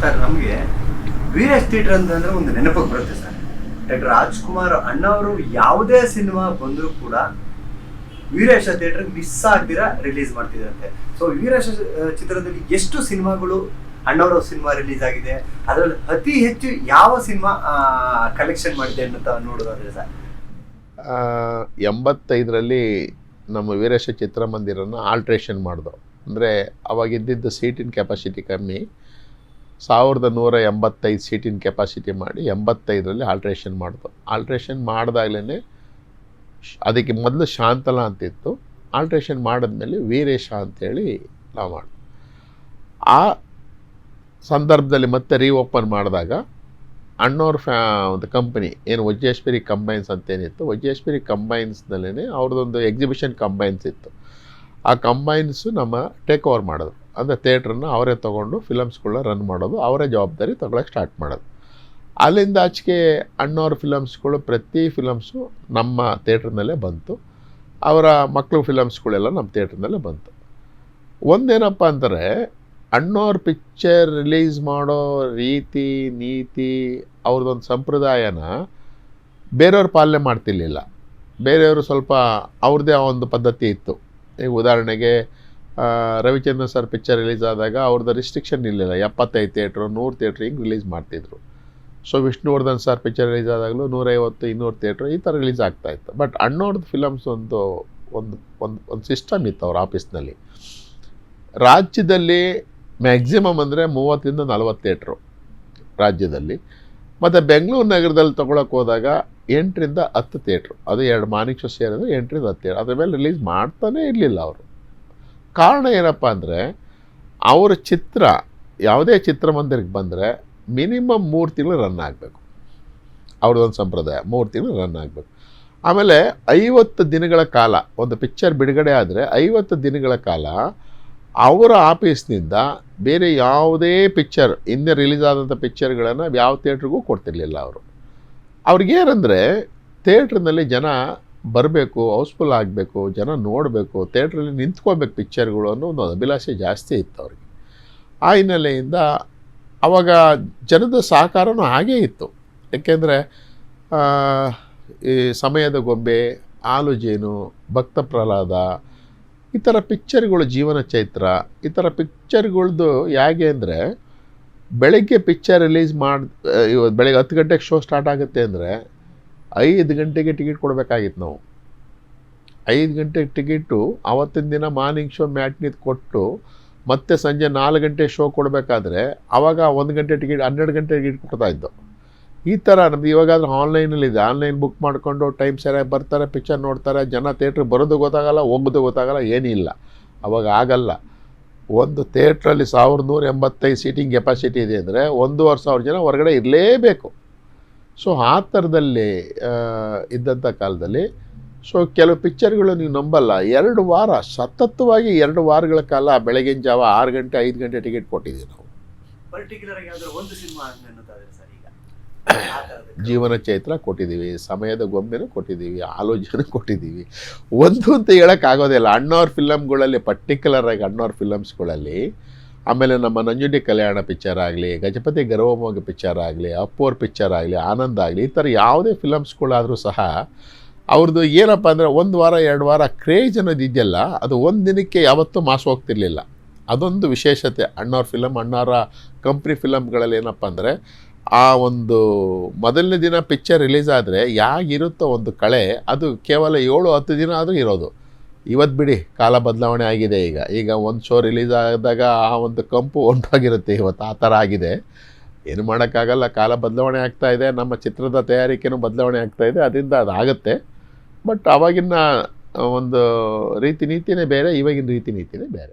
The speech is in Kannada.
ಸರ್, ನಮಗೆ ವೀರೇಶ್ ಥಿಯೇಟರ್ ಅಂತಂದ್ರೆ ಒಂದು ನೆನಪಕ್ಕೆ ಬರುತ್ತೆ ಸರ್. ಡಾಕ್ಟರ್ ರಾಜ್ಕುಮಾರ್ ಅಣ್ಣವರು ಯಾವುದೇ ಸಿನಿಮಾ ಬಂದರೂ ಕೂಡ ವೀರೇಶ ಥಿಯೇಟರ್ ಮಿಸ್ ಆಗ್ದಿರಾ ರಿಲೀಸ್ ಮಾಡ್ತಿದ್ರಂತೆ ಸೊ ವೀರೇಶ ಚಿತ್ರದಲ್ಲಿ ಎಷ್ಟು ಸಿನಿಮಾಗಳು ಅಣ್ಣವರ ಸಿನಿಮಾ ರಿಲೀಸ್ ಆಗಿದೆ, ಅದರಲ್ಲಿ ಅತಿ ಹೆಚ್ಚು ಯಾವ ಸಿನಿಮಾ ಕಲೆಕ್ಷನ್ ಮಾಡಿದೆ ಅಂತ ನೋಡೋದಾದ್ರೆ ಸರ್? ಎಂಬತ್ತೈದರಲ್ಲಿ ನಮ್ಮ ವೀರೇಶ ಚಿತ್ರಮಂದಿರನ ಆಲ್ಟ್ರೇಷನ್ ಮಾಡಿದ್ರು ಅಂದರೆ ಅವಾಗ ಇದ್ದಿದ್ದು ಸೀಟಿನ ಕೆಪಾಸಿಟಿ ಕಮ್ಮಿ. ಸಾವಿರದ ನೂರ ಎಂಬತ್ತೈದು ಸೀಟಿನ ಕೆಪಾಸಿಟಿ ಮಾಡಿ ಎಂಬತ್ತೈದರಲ್ಲಿ ಆಲ್ಟ್ರೇಷನ್ ಮಾಡಿದ್ರು ಆಲ್ಟ್ರೇಷನ್ ಮಾಡಿದಾಗಲೇ ಅದಕ್ಕೆ ಮೊದಲು ಶಾಂತಲ ಅಂತಿತ್ತು. ಆಲ್ಟ್ರೇಷನ್ ಮಾಡಿದ್ಮೇಲೆ ವೀರೇಶ ಅಂತೇಳಿ ನಾವು ಮಾಡ ಆ ಸಂದರ್ಭದಲ್ಲಿ ಮತ್ತೆ ರೀಓಪನ್ ಮಾಡಿದಾಗ ಅಣ್ಣವ್ರ ಫ್ಯಾ ಒಂದು ಕಂಪನಿ ಏನು ವಜ್ಜೇಶ್ವರಿ ಕಂಬೈನ್ಸ್ ಅಂತೇನಿತ್ತು. ವಜ್ಜೇಶ್ವರಿ ಕಂಬೈನ್ಸ್ನಲ್ಲೇ ಅವ್ರದ್ದೊಂದು ಎಕ್ಸಿಬಿಷನ್ ಕಂಬೈನ್ಸ್ ಇತ್ತು. ಆ ಕಂಬೈನ್ಸು ನಮ್ಮ ಟೇಕ್ ಓವರ್ ಮಾಡೋದು ಅಂದರೆ ಥಿಯೇಟ್ರನ್ನ ಅವರೇ ತೊಗೊಂಡು ಫಿಲಮ್ಸ್ಗಳನ್ನ ರನ್ ಮಾಡೋದು, ಅವರೇ ಜವಾಬ್ದಾರಿ ತೊಗೊಳಕ್ಕೆ ಸ್ಟಾರ್ಟ್ ಮಾಡೋದು. ಅಲ್ಲಿಂದ ಆಚೆಗೆ ಅಣ್ಣವ್ರ ಫಿಲಮ್ಸ್ಗಳು ಪ್ರತಿ ಫಿಲಮ್ಸು ನಮ್ಮ ಥಿಯೇಟ್ರ್ನಲ್ಲೇ ಬಂತು. ಅವರ ಮಕ್ಕಳು ಫಿಲಮ್ಸ್ಗಳೆಲ್ಲ ನಮ್ಮ ಥಿಯೇಟ್ರ್ನಲ್ಲೇ ಬಂತು. ಒಂದೇನಪ್ಪ ಅಂದರೆ, ಅಣ್ಣವ್ರ ಪಿಕ್ಚರ್ ರಿಲೀಸ್ ಮಾಡೋ ರೀತಿ, ನೀತಿ ಅವ್ರದ್ದೊಂದು ಸಂಪ್ರದಾಯನ ಬೇರೆಯವ್ರು ಪಾಲನೆ ಮಾಡ್ತಿರ್ಲಿಲ್ಲ. ಬೇರೆಯವರು ಸ್ವಲ್ಪ ಅವ್ರದ್ದೇ ಒಂದು ಪದ್ಧತಿ ಇತ್ತು. ಈಗ ಉದಾಹರಣೆಗೆ ರವಿಚಂದ್ರನ್ ಸರ್ ಪಿಕ್ಚರ್ ರಿಲೀಸ್ ಆದಾಗ ಅವ್ರದ್ದು ರಿಸ್ಟ್ರಿಕ್ಷನ್ ಇರಲಿಲ್ಲ. ಎಪ್ಪತ್ತೈದು ಥಿಯೇಟ್ರು ನೂರು ಥಿಯೇಟ್ರ್ ಹಿಂಗೆ ರಿಲೀಸ್ ಮಾಡ್ತಿದ್ರು. So Vishnuvardhan sir picture release ಆದಾಗಲೂ ನೂರೈವತ್ತು, ಇನ್ನೂರು ಥಿಯೇಟ್ರ್ ಈ ಥರ ರಿಲೀಸ್ ಆಗ್ತಾಯಿತ್ತು ಬಟ್ ಅಣ್ಣವ್ರದ್ದು ಫಿಲಮ್ಸ್ ಒಂದು ಒಂದು ಒಂದು ಒಂದು ಸಿಸ್ಟಮ್ ಇತ್ತು ಅವ್ರ ಆಫೀಸ್ನಲ್ಲಿ ರಾಜ್ಯದಲ್ಲಿ ಮ್ಯಾಕ್ಸಿಮಮ್ ಅಂದರೆ ಮೂವತ್ತರಿಂದ ನಲವತ್ತು ಥಿಯೇಟ್ರು ರಾಜ್ಯದಲ್ಲಿ. ಮತ್ತು ಬೆಂಗಳೂರು ನಗರದಲ್ಲಿ ತೊಗೊಳಕ್ಕೆ ಹೋದಾಗ ಎಂಟರಿಂದ ಹತ್ತು ಥಿಯೇಟ್ರು ಅದು ಎರಡು ಮಾನಿಕ್ ಶೋ ಸೇರಿದ್ರೆ ಎಂಟರಿಂದ ಹತ್ತು ಥಿಯೇಟ್ರ್ ಅದ್ರ ಮೇಲೆ ರಿಲೀಸ್ ಮಾಡ್ತಾನೇ ಇರಲಿಲ್ಲ ಅವರು. ಕಾರಣ ಏನಪ್ಪ ಅಂದರೆ, ಅವರ ಚಿತ್ರ, ಯಾವುದೇ ಚಿತ್ರಮಂದಿರಕ್ಕೆ ಬಂದರೆ ಮಿನಿಮಮ್ ಮೂರು ತಿಂಗಳು ರನ್ ಆಗಬೇಕು. ಅವ್ರದ್ದೊಂದು ಸಂಪ್ರದಾಯ, ಮೂರು ತಿಂಗಳು ರನ್ ಆಗಬೇಕು. ಆಮೇಲೆ ಐವತ್ತು ದಿನಗಳ ಕಾಲ, ಒಂದು ಪಿಕ್ಚರ್ ಬಿಡುಗಡೆ ಆದರೆ ಐವತ್ತು ದಿನಗಳ ಕಾಲ ಅವರ ಆಫೀಸ್ನಿಂದ ಬೇರೆ ಯಾವುದೇ ಪಿಕ್ಚರ್ ಹಿಂದೆ ರಿಲೀಸ್ ಆದಂಥ ಪಿಕ್ಚರ್ಗಳನ್ನು ಯಾವ ಥಿಯೇಟ್ರಿಗೂ ಕೊಡ್ತಿರ್ಲಿಲ್ಲ ಅವರು. ಅವ್ರಿಗೇನಂದರೆ, ಥಿಯೇಟ್ರ್ನಲ್ಲಿ ಜನ ಬರಬೇಕು ಹೌಸ್ಫುಲ್ ಆಗಬೇಕು, ಜನ ನೋಡಬೇಕು ಥಿಯೇಟ್ರಲ್ಲಿ ನಿಂತ್ಕೋಬೇಕು ಪಿಕ್ಚರ್ಗಳು ಅನ್ನೋ ಒಂದು ಅಭಿಲಾಷೆ ಜಾಸ್ತಿ ಇತ್ತು ಅವ್ರಿಗೆ. ಆ ಹಿನ್ನೆಲೆಯಿಂದ ಅವಾಗ ಜನದ ಸಹಕಾರನೂ ಹಾಗೇ ಇತ್ತು. ಏಕೆಂದರೆ ಈ ಸಮಯದ ಗೊಂಬೆ ಆಲು ಜೇನು, ಭಕ್ತ ಪ್ರಹ್ಲಾದ ಈ ಥರ ಪಿಕ್ಚರ್ಗಳು ಜೀವನ ಚೈತ್ರ ಈ ಥರ ಪಿಕ್ಚರ್ಗಳದ್ದು ಹೇಗೆ ಅಂದರೆ, ಬೆಳಗ್ಗೆ ಪಿಕ್ಚರ್ ರಿಲೀಸ್ ಮಾಡಿ ಬೆಳಗ್ಗೆ ಹತ್ತು ಗಂಟೆಗೆ ಶೋ ಸ್ಟಾರ್ಟ್ ಆಗುತ್ತೆ ಅಂದರೆ ಐದು ಗಂಟೆಗೆ ಟಿಕೆಟ್ ಕೊಡಬೇಕಾಗಿತ್ತು ನಾವು. ಐದು ಗಂಟೆಗೆ ಟಿಕೆಟು ಆವತ್ತಿನ ದಿನ ಮಾರ್ನಿಂಗ್ ಶೋ ಮ್ಯಾಟ್ನಿದ್ದು ಕೊಟ್ಟು, ಮತ್ತೆ ಸಂಜೆ ನಾಲ್ಕು ಗಂಟೆ ಶೋ ಕೊಡಬೇಕಾದ್ರೆ ಆವಾಗ ಒಂದು ಗಂಟೆ ಟಿಕೆಟ್, ಹನ್ನೆರಡು ಗಂಟೆ ಟಿಕೆಟ್ ಕೊಡ್ತಾಯಿದ್ದು ಈ ಥರ ನಮ್ದು ಇವಾಗಾದ್ರೆ ಆನ್ಲೈನಲ್ಲಿದೆ ಆನ್ಲೈನ್ ಬುಕ್ ಮಾಡಿಕೊಂಡು ಟೈಮ್ ಸರಿಯಾಗಿ ಬರ್ತಾರೆ, ಪಿಕ್ಚರ್ ನೋಡ್ತಾರೆ, ಜನ ಥೇಟ್ರ್ ಬರೋದು ಗೊತ್ತಾಗಲ್ಲ, ಹೋಗೋದು ಗೊತ್ತಾಗಲ್ಲ ಏನಿಲ್ಲ ಅವಾಗ ಆಗಲ್ಲ. ಒಂದು ಥಿಯೇಟ್ರಲ್ಲಿ ಸಾವಿರದ ನೂರ ಎಂಬತ್ತೈದು ಸೀಟಿಂಗ್ ಕೆಪಾಸಿಟಿ ಇದೆ ಅಂದರೆ ಒಂದೂವರೆ ಸಾವಿರ ಜನ ಹೊರಗಡೆ ಇರಲೇಬೇಕು. ಸೊ ಆ ಥರದಲ್ಲಿ ಇದ್ದಂಥ ಕಾಲದಲ್ಲಿ ಸೊ ಕೆಲವು ಪಿಕ್ಚರ್ಗಳು ನೀವು ನಂಬಲ್ಲ. ಎರಡು ವಾರ ಸತತವಾಗಿ ಎರಡು ವಾರಗಳ ಕಾಲ ಬೆಳಗಿನ ಜಾವ ಆರು ಗಂಟೆ ಐದು ಗಂಟೆ ಟಿಕೆಟ್ ಕೊಟ್ಟಿದ್ದೀವಿ ನಾವು. ಜೀವನ ಚೈತ್ರ ಕೊಟ್ಟಿದ್ದೀವಿ ಸಮಯದ ಗೊಂಬೆನೂ ಕೊಟ್ಟಿದ್ದೀವಿ ಆಲೋಚನೆ ಕೊಟ್ಟಿದ್ದೀವಿ. ಒಂದು ಅಂತ ಹೇಳೋಕ್ಕಾಗೋದಿಲ್ಲ ಅಣ್ಣವ್ರ ಫಿಲಮ್ಗಳಲ್ಲಿ ಪರ್ಟಿಕ್ಯುಲರ್ ಆಗಿ ಅಣ್ಣವ್ರ ಫಿಲಮ್ಸ್ಗಳಲ್ಲಿ ಆಮೇಲೆ ನಮ್ಮ ನಂಜುಂಡಿ ಕಲ್ಯಾಣ ಪಿಕ್ಚರ್ ಆಗಲಿ, ಗಜಪತಿ ಗರ್ವಮೋಗ ಪಿಕ್ಚರ್ ಆಗಲಿ, ಅಪ್ಪೋರ್ ಪಿಕ್ಚರ್ ಆಗಲಿ, ಆನಂದ್ ಆಗಲಿ, ಈ ಥರ ಯಾವುದೇ ಫಿಲಮ್ಸ್ಗಳಾದರೂ ಸಹ ಅವ್ರದ್ದು ಏನಪ್ಪ ಅಂದರೆ ಒಂದು ವಾರ, ಎರಡು ವಾರ ಕ್ರೇಜ್ ಅನ್ನೋದು ಇದೆಯಲ್ಲ, ಅದು ಒಂದು ದಿನಕ್ಕೆ ಯಾವತ್ತೂ ಮಾಸು ಹೋಗ್ತಿರಲಿಲ್ಲ. ಅದೊಂದು ವಿಶೇಷತೆ. ಅಣ್ಣವ್ರ ಫಿಲಮ್ ಅಣ್ಣವರ ಕಂಪ್ನಿ ಫಿಲಮ್ಗಳಲ್ಲಿ ಏನಪ್ಪ ಅಂದರೆ ಆ ಒಂದು ಮೊದಲನೇ ದಿನ ಪಿಕ್ಚರ್ ರಿಲೀಸ್ ಆದರೆ ಯಾಗಿರುತ್ತೋ ಒಂದು ಕಳೆ, ಅದು ಕೇವಲ ಏಳು, ಹತ್ತು ದಿನ ಆದರೂ ಇರೋದು. ಇವತ್ತು ಬಿಡಿ ಕಾಲ ಬದಲಾವಣೆ ಆಗಿದೆ ಈಗ. ಈಗ ಒಂದು ಶೋ ರಿಲೀಸ್ ಆದಾಗ ಆ ಒಂದು ಕಂಪು ಹೊಂಟೋಗಿರುತ್ತೆ ಇವತ್ತು, ಆ ಥರ ಆಗಿದೆ. ಏನು ಮಾಡೋಕ್ಕಾಗಲ್ಲ, ಕಾಲ ಬದಲಾವಣೆ ಆಗ್ತಾ ಇದೆ, ನಮ್ಮ ಚಿತ್ರದ ತಯಾರಿಕೆನೂ ಬದಲಾವಣೆ ಆಗ್ತಾ ಇದೆ, ಅದರಿಂದ ಅದಾಗುತ್ತೆ. ಬಟ್ ಅವಾಗಿನ ಒಂದು ರೀತಿ ನೀತಿನೇ ಬೇರೆ, ಇವಾಗಿನ ರೀತಿ ನೀತಿನೇ ಬೇರೆ.